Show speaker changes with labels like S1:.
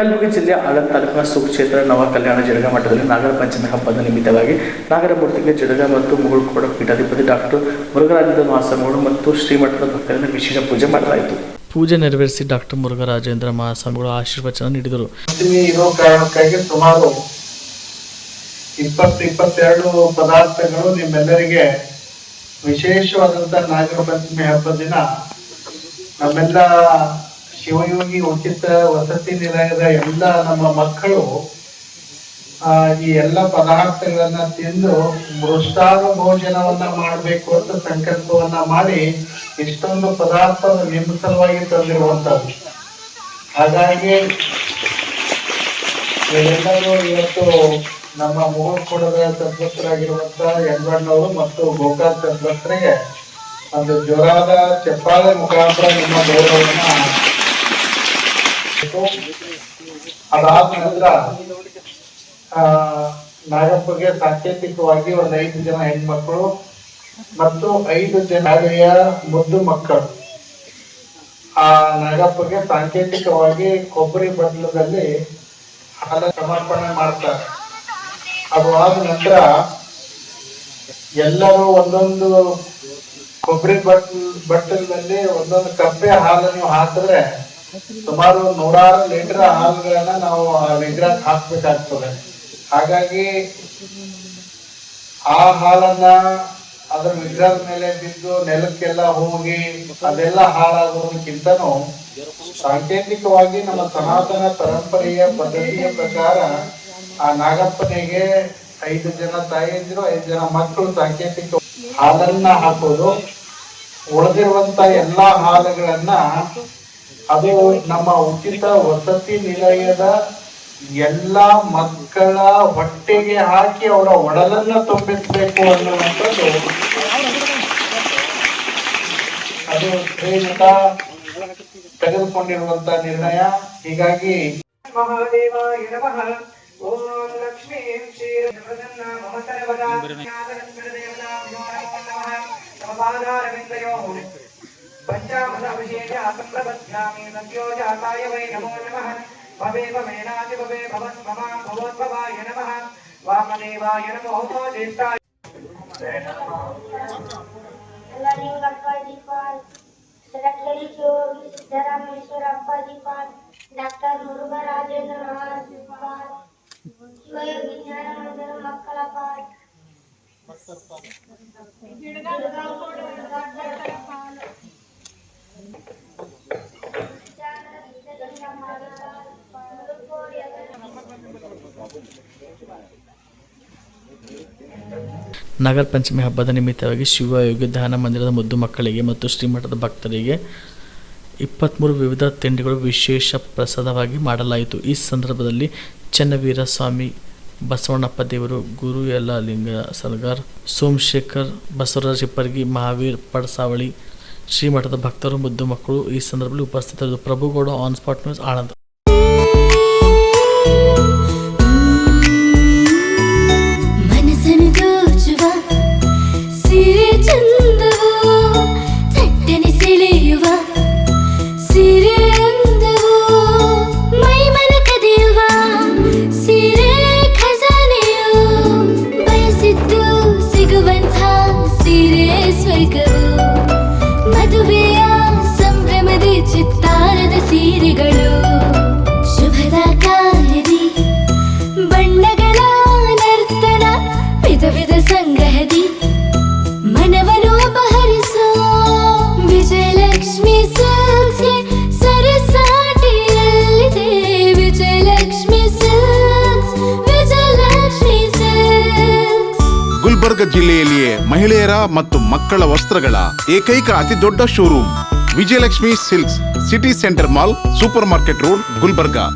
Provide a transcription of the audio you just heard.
S1: ಕಲಬುರಗಿ ಜಿಲ್ಲೆಯ ಆಳಂದ ತಾಲೂಕಿನ ಸುಕ್ಷೇತ್ರ ನವ ಕಲ್ಯಾಣ ಜಡಗ ಮಠದಲ್ಲಿ ನಾಗರ ಪಂಚಮಿ ಹಬ್ಬದ ನಿಮಿತ್ತವಾಗಿ ನಾಗರಮೂರ್ತಿಗೆ ಜಡಗ ಮತ್ತು ಮುಗುಳ್ಕೋಡ ಪೀಠಾಧಿಪತಿ ಡಾಕ್ಟರ್ ಮುರುಘರಾಜೇಂದ್ರ ಮಹಾಸ್ವಾಮಿಗಳು ಮತ್ತು ಶ್ರೀಮಠದ ಭಕ್ತರಿಂದ ವಿಶೇಷ ಪೂಜೆ ಮಾಡಲಾಯಿತು. ಪೂಜೆ ನೆರವೇರಿಸಿ ಡಾಕ್ಟರ್ ಮುರುಘರಾಜೇಂದ್ರ ಮಹಾಸ್ವಾಮಿಗಳು ಆಶೀರ್ವಚನ ನೀಡಿದರು.
S2: ಇರೋ ಕಾರಣಕ್ಕಾಗಿ ಸುಮಾರು ಇಪ್ಪತ್ತು ಇಪ್ಪತ್ತೆರಡು ಪದಾರ್ಥಗಳು ನಿಮ್ಮೆಲ್ಲರಿಗೆ ವಿಶೇಷವಾದಂತ ನಾಗರ ಪಂಚಮಿ ಹಬ್ಬದ ದಿನ ನಮ್ಮೆಲ್ಲ ಶಿವಯೋಗಿ ಉಚಿತ ವಸತಿ ನಿಲಯದ ಎಲ್ಲ ನಮ್ಮ ಮಕ್ಕಳು ಈ ಎಲ್ಲ ಪದಾರ್ಥಗಳನ್ನ ತಿಂದು ಮೃಷ್ಟಾನ ಭೋಜನವನ್ನ ಮಾಡಬೇಕು ಅಂತ ಸಂಕಲ್ಪವನ್ನ ಮಾಡಿ ಇಷ್ಟೊಂದು ಪದಾರ್ಥ ನಿಮ್ಮ ಸಲುವಾಗಿ ತಂದಿರುವಂತದ್ದು ಹಾಗಾಗಿ ಎಲ್ಲರೂ ಇವತ್ತು ನಮ್ಮ ಮುಗುಳ್ಕೊಡದ ಸದ್ಭಕ್ತರಾಗಿರುವಂತ ಯಂಗಣ್ಣವರು ಮತ್ತು ಗೋಕಾಕ್ ಸದ್ಭಕ್ತರಿಗೆ ಒಂದು ಜ್ವರದ ಚಪ್ಪಾಳೆ ಮುಖಾಂತರ ನಿಮ್ಮ ಗೌರವವನ್ನ ಅದಾದ ನಂತರ ನಾಗಪ್ಪಗೆ ಸಾಂಕೇತಿಕವಾಗಿ ಒಂದು ಐದು ಜನ ಹೆಣ್ಮಕ್ಳು ಮತ್ತು ಐದು ಜನ ಹಳೆಯ ಮುದ್ದು ಮಕ್ಕಳು. ಆ ನಾಗಪ್ಪಗೆ ಸಾಂಕೇತಿಕವಾಗಿ ಕೊಬ್ಬರಿ ಬಟ್ಲದಲ್ಲಿ ಹಾಲ ಸಮರ್ಪಣೆ ಮಾಡ್ತಾರೆ. ಅದು ಆದ ನಂತರ ಎಲ್ಲರೂ ಒಂದೊಂದು ಕೊಬ್ಬರಿ ಬಟ್ಲ್ ಬಟ್ಟಲಲ್ಲಿ ಒಂದೊಂದು ಕಪ್ಪೆ ಹಾಲು ನೀವು ಹಾಕಿದ್ರೆ ಸುಮಾರು ನೂರಾರು ಲೀಟರ್ ಹಾಲುಗಳನ್ನ ನಾವು ವಿಗ್ರಹಕ್ಕೆ ಹಾಕ್ಬೇಕಾಗ್ತದೆ. ಹಾಗಾಗಿ ಆ ಹಾಲನ್ನ ಅದ್ರ ವಿಗ್ರಹದ ಮೇಲೆ ಬಿದ್ದು ನೆಲಕ್ಕೆಲ್ಲ ಹೋಗಿ ಅದೆಲ್ಲ ಹಾಳಾಗೋದಕ್ಕಿಂತನೂ ಸಾಂಕೇತಿಕವಾಗಿ ನಮ್ಮ ಸನಾತನ ಪರಂಪರೆಯ ಪದ್ಧತಿಯ ಪ್ರಕಾರ ಆ ನಾಗಪ್ಪನಿಗೆ ಐದು ಜನ ತಾಯಿಯಂದಿರು ಐದು ಜನ ಮಕ್ಕಳು ಸಾಂಕೇತಿಕ ಹಾಲನ್ನ ಹಾಕೋದು, ಉಳಿದಿರುವಂತ ಎಲ್ಲಾ ಹಾಲುಗಳನ್ನ ಅದು ನಮ್ಮ ಉಚಿತ ವಸತಿ ನಿಲಯದ ಎಲ್ಲ ಮಕ್ಕಳ ಹೊಟ್ಟೆಗೆ ಹಾಕಿ ಅವರ ಒಡಲನ್ನ ತುಂಬಿಸಬೇಕು ಅನ್ನುವಂಥದ್ದು. ಅದು ಶ್ರೀಮಂತ ತೆಗೆದುಕೊಂಡಿರುವಂತ ನಿರ್ಣಯ. ಹೀಗಾಗಿ
S3: ಮಹಾದೇವಾಯ ನಮಃ. ಓಂ ಲಕ್ಷ್ಮೀ ಕ್ಷೀರಪ್ರಸನ್ನ ಮಮ ಸರ್ವದಾ ನಮೋ. ನಮಃ. ಸಮಪಾದಾರವಿಂದಯೋಃ
S4: పంచామృతాభిషేక ఆసంప్రపద్భ్యామి సత్యో జాతాయ వై నమో నమ. భవేవ మేనాదిపవే భవస్మమా భవోద్భవాయ నమ. వామదేవాయ నమో భోజేష్టాయ
S1: ನಾಗರ ಪಂಚಮಿ ಹಬ್ಬದ ನಿಮಿತ್ತವಾಗಿ ಶಿವಯೋಗಿ ಧ್ಯಾನ ಮಂದಿರದ ಮುದ್ದು ಮಕ್ಕಳಿಗೆ ಮತ್ತು ಶ್ರೀಮಠದ ಭಕ್ತರಿಗೆ ಇಪ್ಪತ್ತ್ಮೂರು ವಿವಿಧ ತಿಂಡಿಗಳು ವಿಶೇಷ ಪ್ರಸಾದವಾಗಿ ಮಾಡಲಾಯಿತು. ಈ ಸಂದರ್ಭದಲ್ಲಿ ಚನ್ನವೀರ ಸ್ವಾಮಿ, ಬಸವಣ್ಣಪ್ಪ ದೇವರು, ಗುರು ಎಲ್ಲ ಲಿಂಗ ಸರ್ಗಾರ್ ಸೋಮಶೇಖರ್, ಬಸವರಾಜ ಹಿಪ್ಪರ್ಗಿ, ಮಹಾವೀರ್ ಪಡಸಾವಳಿ, ಶ್ರೀಮಠದ ಭಕ್ತರು, ಮುದ್ದು ಮಕ್ಕಳು ಈ ಸಂದರ್ಭದಲ್ಲಿ ಉಪಸ್ಥಿತರಿದ್ದರು. Prabhugouda on spot news Anand.
S5: ವಿಧ ಸಂಗ್ರಹದಿ. ಮನವನ್ನು ಅಪಹರಿಸೋ. ವಿಜಯಲಕ್ಷ್ಮಿ ಸಿಲ್ಕ್ಸ್ಗೆ ಸರಸಾಟಿಯಲ್ಲಿದೆ. ವಿಜಯಲಕ್ಷ್ಮಿ ಸಿಲ್ಕ್ಸ್ ವಿಜಯಲಕ್ಷ್ಮಿ ಸಿಲ್ಕ್ಸ್
S6: ಗುಲ್ಬರ್ಗ ಜಿಲ್ಲೆಯಲ್ಲಿಯೇ ಮಹಿಳೆಯರ ಮತ್ತು ಮಕ್ಕಳ ವಸ್ತ್ರಗಳ ಏಕೈಕ ಅತಿ ದೊಡ್ಡ showroom. Vijayalakshmi silks city centre mall, super market road, Gulbarga.